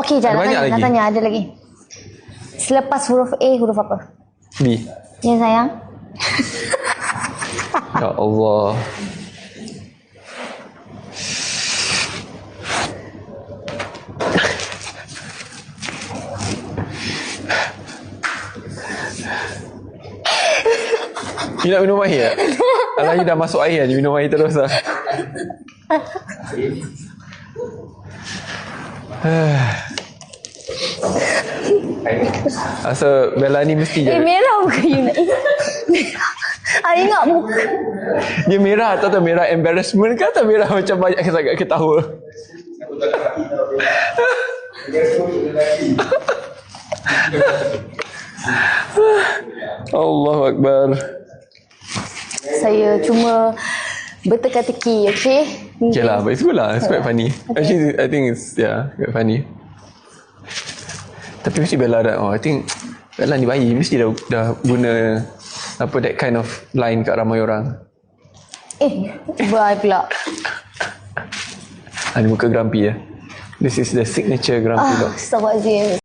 Okey, jangan tanya, nak lagi? tanya ada lagi. Selepas huruf A, huruf apa? B. Ya sayang. Ya Allah. You nak minum air tak? Alah, you dah masuk air je minum air terus lah. Asa Bella ni mesti Eh, merah muka you nak. Ah, ingat muka. Dia merah atau tak merah embarrassment ke atau merah macam banyak sangat ketawa? Allah Akbar. Saya cuma berteka-teki, okey? Okay lah, but it's good lah. It's quite funny. Actually, I think it's, yeah, quite funny. Tapi mesti Bella dah, oh, I think Bella ni bayi, mesti dah, dah guna apa that kind of line kat ramai orang. Eh, bye pula. Ada muka grumpy ya. This is the signature grumpy Ah, dog. Astagfirullahaladzim.